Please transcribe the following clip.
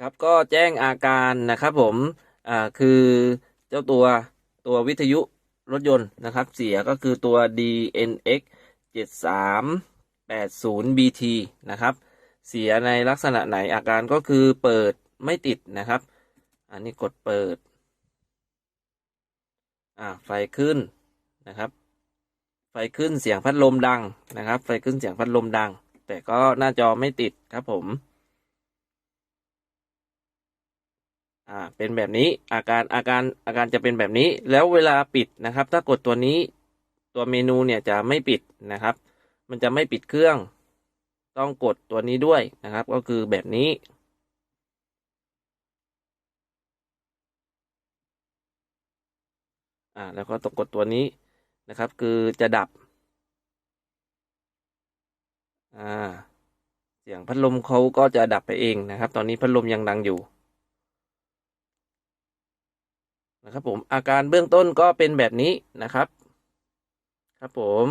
ครับก็แจ้งอาการนะครับผมอ่าคือเจ้าตัวตัววิทยุรถยนต์นะครับเสียก็คือตัว DNX 7380 BT นะครับเสียในลักษณะไหนอาการก็คือเปิดไม่ติดนะครับ อันนี้กดเปิดอ่าไฟขึ้นนะครับ ไฟขึ้นเสียงพัดลมดังนะครับ ไฟขึ้นเสียงพัดลมดัง แต่ก็หน้าจอไม่ติดครับผม อ่าเป็นแบบนี้อาการอาการอาการจะเป็นแบบนี้ แล้วเวลาปิดนะครับ ถ้ากดตัวนี้ตัวเมนูเนี่ยจะไม่ปิดนะครับ มันจะไม่ปิดเครื่อง ต้องกดตัวนี้ด้วยนะครับ ก็คือแบบนี้ อ่าแล้วก็ต้องกดตัวนี้นะครับ คือจะดับ อ่า เสียงพัดลมเขาก็จะดับไปเองนะครับ ตอนนี้พัดลมยังดังอยู่ นะครับผมอาการเบื้องต้นก็เป็นแบบนี้นะครับ ครับผม